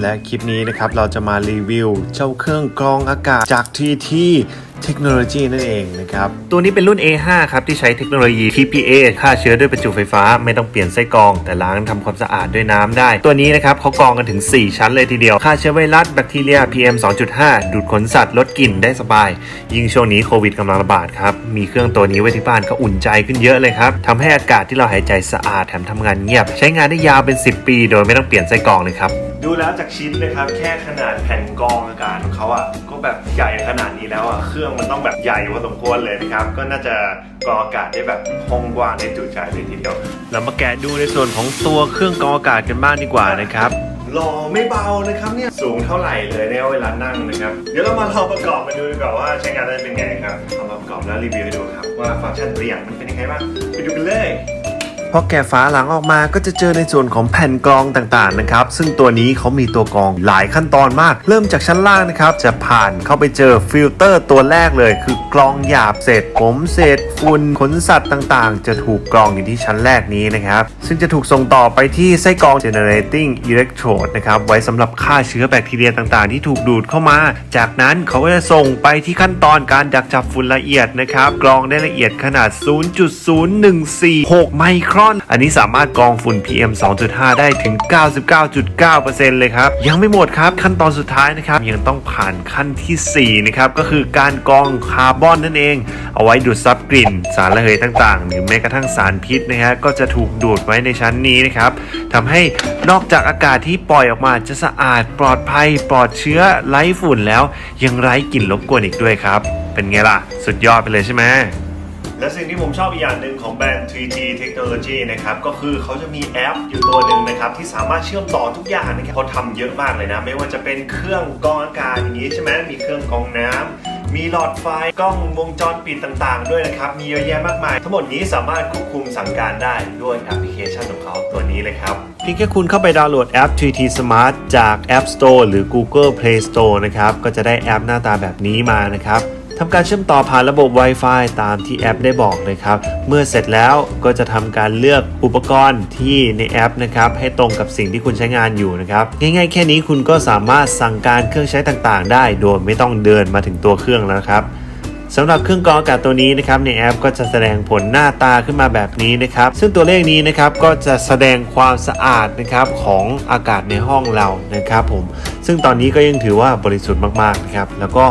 และคลิปนี้นะครับเราจะมารีวิวเจ้าเครื่องกรองอากาศจากทีที่เทคโนโลยีนั่นเองนะครับ ตัวนี้เป็นรุ่น A5 ครับ ที่ใช้เทคโนโลยี TPA ฆ่าเชื้อด้วยประจุไฟฟ้า ไม่ต้องเปลี่ยนไส้กรอง แต่ล้างทำความสะอาดด้วยน้ำได้ ตัวนี้นะครับเขากรองกันถึง 4 ชั้นเลยทีเดียวฆ่าเชื้อไวรัสแบคทีเรีย PM 2.5 ดูดขนสัตว์ลดกลิ่นได้สบาย ยิ่งช่วงนี้โควิดกำลังระบาดครับ มีเครื่องตัวนี้ไว้ที่บ้านก็อุ่นใจขึ้นเยอะเลยครับทำให้อากาศที่เราหายใจสะอาดแถมทำงานเงียบ ใช้งานได้ยาวเป็น 10 ปี โดยไม่ต้องเปลี่ยนไส้กรองเลยครับ ดูแล้วจากชิ้นนะครับ แค่ขนาดแผ่นกองอากาศของเขาอะก็แบบใหญ่ขนาดนี้แล้วอะเครื่องมันต้องแบบใหญ่พอสมควรเลยนะครับ ก็น่าจะกรองอากาศได้แบบคงกว้างได้จุใจเลยทีเดียวเรามาแกะดูในส่วนของตัวเครื่องกรองอากาศกันบ้างดีกว่านะครับหล่อไม่เบานะครับเนี่ยสูงเท่าไหร่เลยเนี่ยเวลานั่งนะครับ เดี๋ยวเรามาลองประกอบมาดูดีกว่าว่าใช้งานได้เป็นไงครับเอามาประกอบแล้วรีวิวให้ดูครับว่าฟังก์ชันตัวอย่างมันเป็นยังไงบ้างไปดูกันเลย พอแกะฝาหลังออกมาก็จะเจอในส่วนของแผ่นกรองต่างๆนะครับ ซึ่งตัวนี้เขามีตัวกรองหลายขั้นตอนมาก เริ่มจากชั้นล่างนะครับ จะผ่านเข้าไปเจอฟิลเตอร์ตัวแรกเลย คือกรองหยาบเศษผมเศษฝุ่นขนสัตว์ต่างๆ จะถูกกรองอยู่ที่ชั้นแรกนี้นะครับ ซึ่งจะถูกส่งต่อไปที่ไส้กรอง generating electrode นะครับไว้สำหรับฆ่าเชื้อแบคทีเรียต่างๆ ที่ถูกดูดเข้ามา จากนั้นเขาก็จะส่งไปที่ขั้นตอนการดักจับฝุ่นละเอียดนะครับกรองได้ละเอียดขนาด 0.0146 ไมโครอน อันนี้สามารถกรองฝุ่น PM 2.5 ได้ถึง 99.9%เลยครับ ยังไม่หมดครับ ขั้นตอนสุดท้ายนะครับ ยังต้องผ่านขั้นทีสี่4 นะครับ ก็คือการกรองคาร์บอนนั่นเอง เอาไว้ดูดซับกลิ่น สารระเหยต่างๆ หรือแม้กระทั่งสารพิษนะฮะก็จะถูกดูดไว้ในชั้นนี้นะครับทำให้นอกจากอากาศที่ปล่อยออกมาจะสะอาดปลอดภัย ปลอดเชื้อไร้ฝุ่นแล้ว ยังไร้กลิ่นรบกวนอีกด้วยครับ เป็นไงล่ะ สุดยอดไปเลยใช่ไหม และสิ่งที่ผมชอบอีกอย่างหนึ่งของแบรนด์ 3G Technology นะครับ ก็คือเขาจะมีแอปอยู่ตัวหนึ่งนะครับ ที่สามารถเชื่อมต่อทุกอย่างนะครับเขาทำเยอะมากเลยนะ ไม่ว่าจะเป็นเครื่องกรองอากาศอย่างนี้ใช่ไหมมีเครื่องกรองน้ำมีหลอดไฟกล้องวงจรปิดต่างๆ ด้วยนะครับ มีเยอะแยะมากมาย ทั้งหมดนี้สามารถควบคุมสั่งการได้ด้วยแอปพลิเคชันของเขาตัวนี้เลยครับเพียงแค่คุณเข้าไปดาวน์โหลดแอป 3T Smart จาก App Store หรือ Google Play Store นะครับ ก็จะได้แอปหน้าตาแบบนี้มานะครับ ทำการเชื่อมต่อผ่านระบบ Wi-Fi ตามที่แอปได้บอกเลยครับ เมื่อเสร็จแล้วก็จะทำการเลือกอุปกรณ์ที่ในแอปนะครับให้ตรงกับสิ่งที่คุณใช้งานอยู่นะครับ ง่ายๆ แค่นี้คุณก็สามารถสั่งการเครื่องใช้ต่างๆ ได้ โดยไม่ต้องเดินมาถึงตัวเครื่องแล้วครับสำหรับเครื่องกรองอากาศตัวนี้นะครับในแอปก็จะแสดงผลหน้าตาขึ้นมาแบบนี้นะครับ ซึ่งตัวเลขนี้นะครับก็จะแสดงความสะอาดนะครับของอากาศในห้องเรานะครับผม ซึ่งตอนนี้ก็ยังถือว่าบริสุทธิ์มากๆนะครับแล้วก็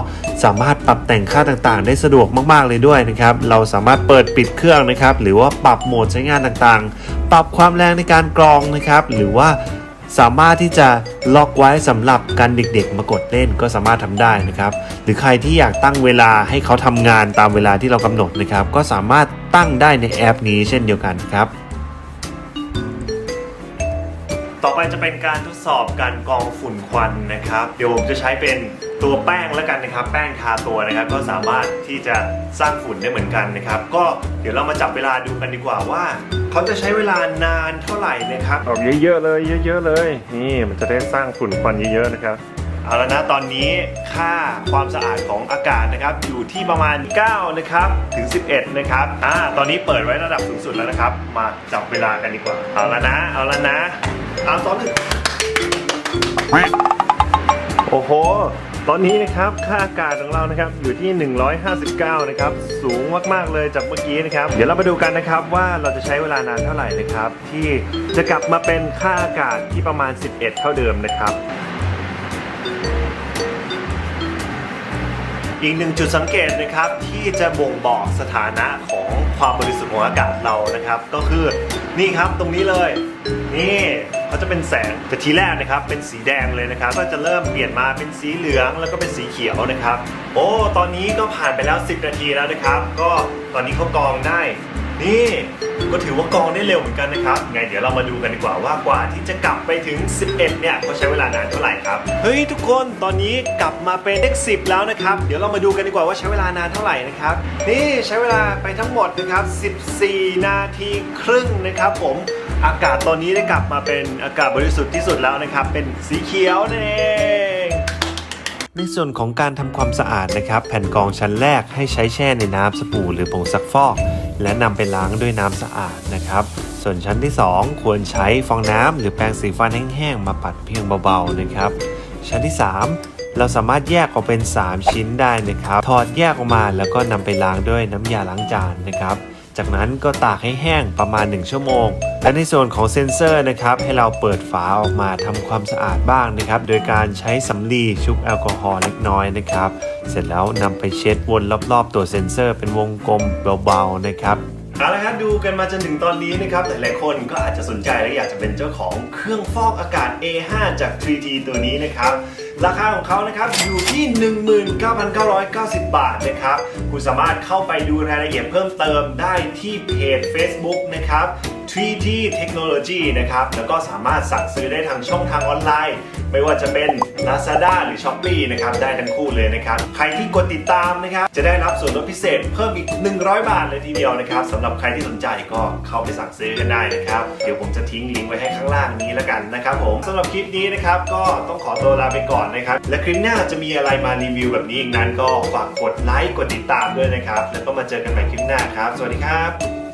สามารถปรับแต่งค่าต่างๆ ได้สะดวกมากๆเลยด้วยนะครับเราสามารถเปิดปิดเครื่องนะครับหรือว่าปรับโหมดใช้งานต่างๆ ปรับความแรงในการกรองนะครับหรือว่าสามารถที่จะล็อกไว้สำหรับการเด็กๆ มากดเล่นก็สามารถทำได้นะครับ หรือใครที่อยากตั้งเวลาให้เขาทำงานตามเวลาที่เรากำหนดนะครับ ก็สามารถตั้งได้ในแอปนี้เช่นเดียวกันครับ ต่อไปจะเป็นการทดสอบการกรองฝุ่นควันนะครับ เดี๋ยวผมจะใช้เป็นตัวแป้งแล้วกันนะครับ แป้งทาตัวนะครับ ก็สามารถที่จะสร้างฝุ่นได้เหมือนกันนะครับ ก็เดี๋ยวเรามาจับเวลาดูกันดีกว่าว่า เขาจะใช้เวลานานเท่าไหร่นะครับออกเยอะๆเลย เยอะๆเลย นี่มันจะได้สร้างฝุ่นควันเยอะๆนะครับเอาละนะตอนนี้ค่าความสะอาดของอากาศนะครับอยู่ที่ประมาณ 9 นะครับถึง 11 นะครับอ่าตอนนี้เปิดไว้ระดับสูงสุดแล้วนะครับ มาจับเวลากันดีกว่า เอาละนะ เอาละนะ สามสองหนึ่งโอ้โห ตอนนี้นะครับ ค่าอากาศของเรานะครับ อยู่ที่ 159 นะครับ สูงมาก ๆ เลยจากเมื่อกี้นะครับ เดี๋ยวเรามาดูกันนะครับว่าเราจะใช้เวลานานเท่าไหร่นะครับ ที่จะกลับมาเป็นค่าอากาศที่ประมาณ 11 เท่าเดิมนะครับ อีกหนึ่งจุดสังเกตนะครับที่จะบ่งบอกสถานะของความบริสุทธิ์ของอากาศเรานะครับ ก็คือนี่ครับตรงนี้เลยนี่เขาจะเป็นแสงแต่ทีแรกนะครับ เป็นสีแดงเลยนะครับ ก็จะเริ่มเปลี่ยนมาเป็นสีเหลืองแล้วก็เป็นสีเขียวนะครับ โอ้ตอนนี้ก็ผ่านไปแล้ว 10 นาทีแล้วนะครับ ก็ตอนนี้เขากองได้ นี่ก็ถือว่ากองได้เร็วเหมือนกันนะครับ ไงเดี๋ยวเรามาดูกันดีกว่าว่ากว่าที่จะกลับไปถึง 11 เนี่ยเขาใช้เวลานานเท่าไหร่ครับ เฮ้ยทุกคนตอนนี้กลับมาเป็นเลข10แล้วนะครับ เดี๋ยวเรามาดูกันดีกว่าว่าใช้เวลานานเท่าไหร่นะครับ นี่ใช้เวลาไปทั้งหมดนะครับ 14 นาทีครึ่งนะครับ ผมอากาศตอนนี้ได้กลับมาเป็นอากาศบริสุทธิ์ที่สุดแล้วนะครับ เป็นสีเขียวนั่นเองในส่วนของการทำความสะอาดนะครับ แผ่นกองชั้นแรกให้ใช้แช่ในน้ำสบู่หรือผงซักฟอก และนำไปล้างด้วยน้ำสะอาดนะครับ ส่วนชั้นที่ 2 ควรใช้ฟองน้ำหรือแปรงสีฟันแห้งๆมาปัดเพียงเบาๆนะครับ ชั้นที่ 3เราสามารถแยกออกเป็น 3 ชิ้นได้นะครับ ถอดแยกออกมาแล้วก็นำไปล้างด้วยน้ำยาล้างจานนะครับ จากนั้นก็ตากให้แห้งประมาณ 1 ชั่วโมง และในส่วนของเซ็นเซอร์นะครับ ให้เราเปิดฝาออกมาทำความสะอาดบ้างนะครับ โดยการใช้สำลีชุบแอลกอฮอล์เล็กน้อยนะครับ เสร็จแล้วนำไปเช็ดวนรอบๆ ตัวเซ็นเซอร์เป็นวงกลมเบาๆนะครับเอาละครับดูกันมาจนถึงตอนนี้นะครับหลายๆคนก็อาจจะสนใจและอยากจะเป็นเจ้าของเครื่องฟอกอากาศ A5 จาก 3T ตัวนี้นะครับ ราคาของเขานะครับอยู่ที่ 19,990 บาทนะครับ คุณสามารถเข้าไปดูรายละเอียดเพิ่มเติมได้ที่เพจ Facebook นะครับ 3T Technology นะครับ แล้วก็สามารถสั่งซื้อได้ทางช่องทางออนไลน์ ไม่ว่าจะเป็น Lazada หรือ Shopee นะครับ ได้ทั้งคู่เลยนะครับ ใครที่กดติดตามนะครับ จะได้รับส่วนลดพิเศษเพิ่มอีก 100 บาทเลยทีเดียวนะครับสำหรับใครที่สนใจก็เข้าไปสั่งซื้อกันได้นะครับ เดี๋ยวผมจะทิ้งลิงก์ไว้ให้ข้างล่างนี้แล้วกันนะครับผมสำหรับคลิปนี้นะครับก็ต้องขอตัวลาไปก่อนอนนะครับ และคลิปหน้าจะมีอะไรมารีวิวแบบนี้อีกนั้นก็ฝากกดไลค์กดติดตามด้วยนะครับ แล้วก็มาเจอกันใหม่คลิปหน้าครับ สวัสดีครับ